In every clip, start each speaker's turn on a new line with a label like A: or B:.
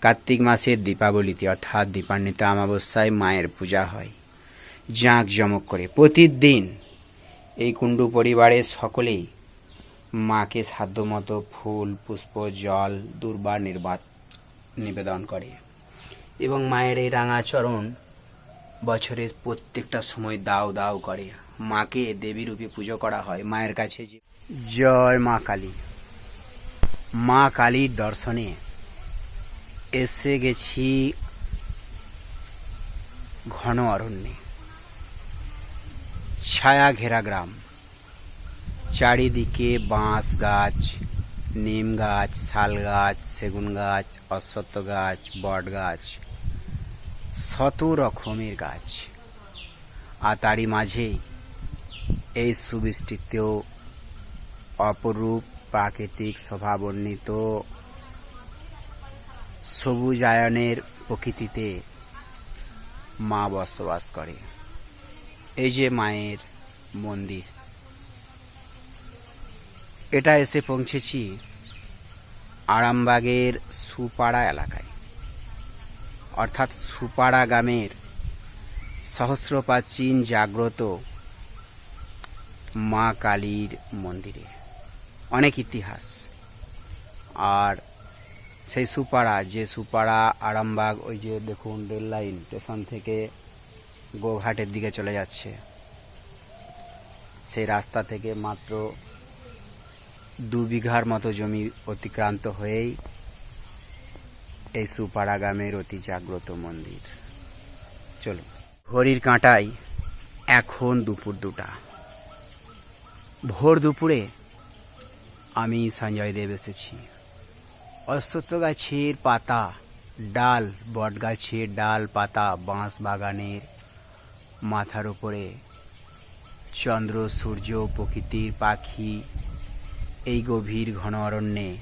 A: কার্তিক মাসের দীপাবলিতে, অর্থাৎ দীপান্বিতা অমাবস্যায় মায়ের পূজা হয়। জাঁক জমক করে প্রতিদিন এই কুণ্ডু পরিবারের সকলেই মাকে সাধ্যমতো ফুল, পুষ্প, জল, দুর্বার নির্বাত নিবেদন করে এবং মায়ের এই রাঙাচরণ বছরের প্রত্যেকটা সময় দাও দাও করে। মাকে দেবী রূপে পুজো করা হয় মায়ের কাছে জয় মা কালী। মা কালীর দর্শনে এসে গেছি ঘন অরণ্যে। ছায়া ঘেরা গ্রাম। চারিদিকে বাঁশ গাছ, নিম গাছ, শাল গাছ, সেগুন গাছ, অশ্বত্থ গাছ, বট গাছ, শত রকমের গাছ। আর তারই মাঝেই এই সুবিস্তৃত, অপরূপ, প্রাকৃতিক, শোভাবর্ণিত সবুজায়নের প্রকৃতিতে মা বসবাস করে। এই যে মায়ের মন্দির। এটা এসে পৌঁছেছি আরামবাগের সুপাড়া এলাকায়। অর্থাৎ সুপাড়া গ্রামের সহস্র প্রাচীন জাগ্রত মা কালীর মন্দিরে। অনেক ইতিহাস। আর সেই সুপাড়া, যে সুপাড়া, আরামবাগ, ওই যে দেখুন রেল লাইন, স্টেশন থেকে গোঘাটের দিকে চলে যাচ্ছে। সেই রাস্তা থেকে মাত্র দু বিঘার মতো জমি অতিক্রান্ত হয়েই এই সুপাড়া গ্রামের অতি জাগ্রত মন্দির। চলো ঘড়ির কাঁটায় এখন দুপুর দুটা। ভোর দুপুরে আমি সঞ্জয় দেব এসেছি। অশ্বত্থ গাছের পাতা, ডাল বট গাছের ডাল পাতা বাঁশ বাগানের মাথার উপরে। চন্দ্র, সূর্য, প্রকৃতির পাখি, এই গভীর ঘন অরণ্যে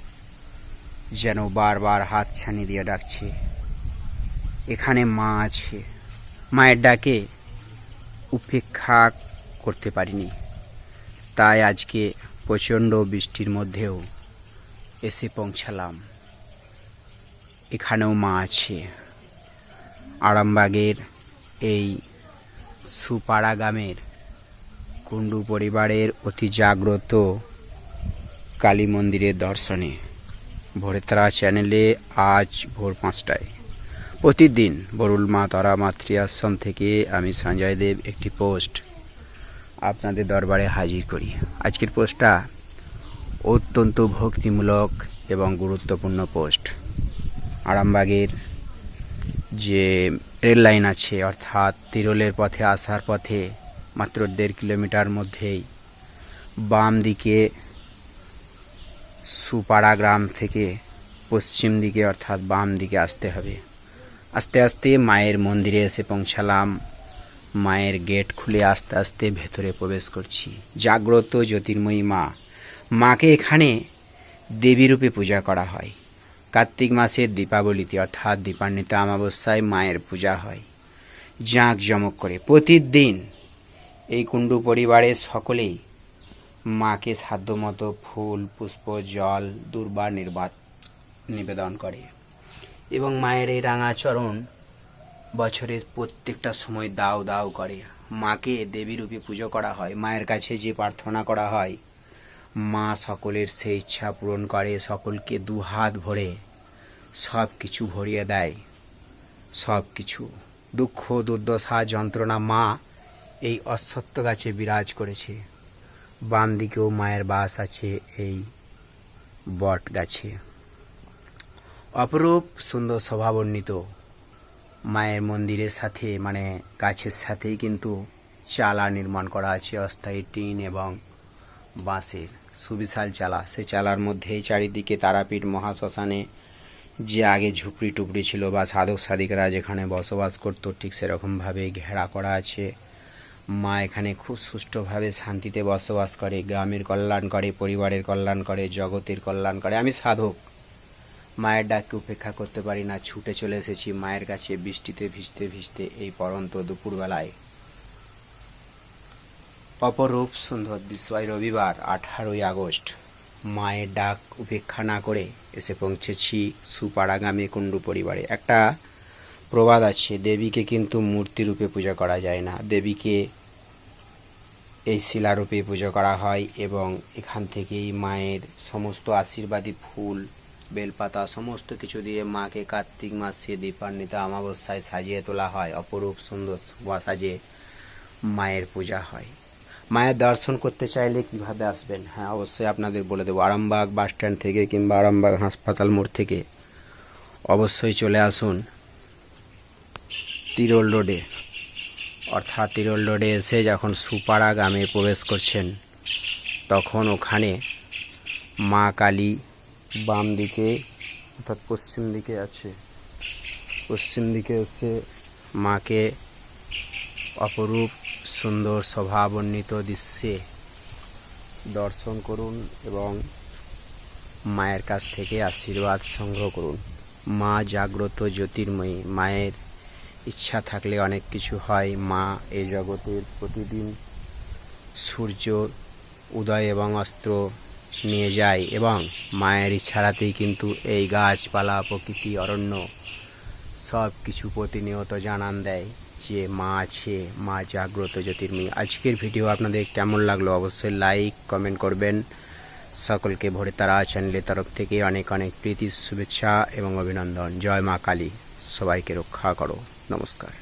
A: যেন বারবার হাত ছানি দিয়ে ডাকছে। এখানে মা আছে। মায়ের ডাকে উপেক্ষা করতে পারিনি। তাই আজকে প্রচণ্ড বৃষ্টির মধ্যেও এসে পৌঁছালাম। এখানেও মা আছে। আরামবাগের এই সুপাড়া গ্রামের কুণ্ডু পরিবারের অতি জাগ্রত কালী মন্দিরের দর্শনে ভোরেতারা চ্যানেলে আজ ভোর পাঁচটায়। প্রতিদিন বরুল মা তারা মাতৃ আশ্রম থেকে আমি সঞ্জয় দেব একটি পোস্ট আপনাদের দরবারে হাজির করি। আজকের পোস্টটা অত্যন্ত ভক্তিমূলক এবং গুরুত্বপূর্ণ পোস্ট। আরামবাগের যে রেল লাইন আছে, অর্থাৎ তিরোলের পথে, আসার পথে মাত্র দেড় কিলোমিটার মধ্যেই বাম দিকে সুপাড়া গ্রাম থেকে পশ্চিম দিকে, অর্থাৎ বাম দিকে আসতে হবে। আস্তে আস্তে মায়ের মন্দিরে এসে পৌঁছালাম। মায়ের গেট খুলে আস্তে আস্তে ভেতরে প্রবেশ করছি। জাগ্রত জ্যোতির্ময়ী মা। মাকে এখানে দেবীরূপে পূজা করা হয়। কার্তিক মাসের দীপাবলিতে, অর্থাৎ দীপান্বিতা অমাবস্যায় মায়ের পূজা হয়। জাঁক জমক করে প্রতিদিন এই কুণ্ডু পরিবারের সকলেই মাকে সাধ্যমতো ফুল, পুষ্প, জল, দুর্বার নির্বাত, নিবেদন করে এবং মায়ের এই রাঙাচরণ বছরের প্রত্যেকটা সময় দাও দাও করে। মাকে দেবী রূপে পুজো করা হয়, মায়ের কাছে যে প্রার্থনা করা হয় মা সকলের সেই ইচ্ছা পূরণ করে, সকলকে দু হাত ভরে সব কিছু ভরিয়ে দেয় সব কিছু দুঃখ, দুর্দশা, যন্ত্রণা মা এই অশ্বত্থ গাছে বিরাজ করেছে। বাম দিকেও মায়ের বাস আছে এই বট গাছে। অপরূপ সুন্দর স্বভাবর্ণিত মায়ের মন্দিরের সাথে মানে গাছের সাথেই কিন্তু চালা নির্মাণ করা আছে অস্থায়ী টিন এবং বাঁশের। সুবিশাল চালা। সে চালার মধ্যেই চারিদিকে তারাপীঠ মহাশ্মশানে যে আগে ঝুপড়ি টুপড়ি ছিল বা সাধক সাধিকারা যেখানে বসবাস করতো, ঠিক সেরকমভাবে ঘেরা করা আছে। মা এখানে খুব সুষ্ঠুভাবে শান্তিতে বসবাস করে, গ্রামের কল্যাণ করে, পরিবারের কল্যাণ করে, জগতের কল্যাণ করে। আমি সাধক। মায়ের ডাককে উপেক্ষা করতে পারি না, ছুটে চলে এসেছি মায়ের কাছে বৃষ্টিতে ভিজতে ভিজতে এই পরন্ত দুপুরবেলায়। অপরূপ সুন্দর দৃশ্য। আজ রবিবার, আঠারোই আগস্ট। মায়ের ডাক উপেক্ষা না করে এসে পৌঁছেছি সুপাড়াগামী কুণ্ডু পরিবারে। একটা প্রবাদ আছে, দেবীকে কিন্তু মূর্তি রূপে পূজা করা যায় না। দেবীকে এই শিলারূপে পুজো করা হয় এবং এখান থেকেই মায়ের সমস্ত আশীর্বাদী ফুল, বেলপাতা, সমস্ত কিছু দিয়ে মাকে কার্তিক মাসে দীপান্বিত অমাবস্যায় সাজিয়ে তোলা হয়। অপরূপ সুন্দর সাজে মায়ের পূজা হয়। মায়ের দর্শন করতে চাইলে কীভাবে আসবেন? হ্যাঁ অবশ্যই আপনাদের বলে দেবো। আরামবাগ বাস স্ট্যান্ড থেকে কিংবা আরামবাগ হাসপাতাল মোড় থেকে অবশ্যই চলে আসুন তিরোল রোডে। অর্থাৎ তিরোল রোডে এসে যখন সুপাড়া গ্রামে প্রবেশ করছেন, তখন ওখানে মা কালী বাম দিকে, অর্থাৎ পশ্চিম দিকে আছে, পশ্চিম দিকে এসে মাকে অপরূপ সুন্দর শোভাবর্ণিত দৃশ্যে দর্শন করুন এবং মায়ের কাছ থেকে আশীর্বাদ সংগ্রহ করুন। মা জাগ্রত জ্যোতির্ময়ী, মায়ের ইচ্ছা থাকলে অনেক কিছু হয়। মা এই জগতের প্রতিদিন সূর্য, উদয় এবং অস্ত্র নিয়ে যায় এবং মায়ের ইচ্ছারাতেই কিন্তু এই গাছপালা, প্রকৃতি, অরণ্য সব কিছু প্রতিনিয়ত জানান দেয়। যে মা আছে, মা জাগ্রত জ্যোতির্ময়ী। আজকের ভিডিও আপনাদের কেমন লাগল অবশ্যই লাইক কমেন্ট করবেন। সকলকে ভোরে তারা চ্যানেলের তরফ থেকে অনেক অনেক প্রীতি, শুভেচ্ছা এবং অভিনন্দন। জয় মা কালী। সবাইকে রক্ষা করো। নমস্কার।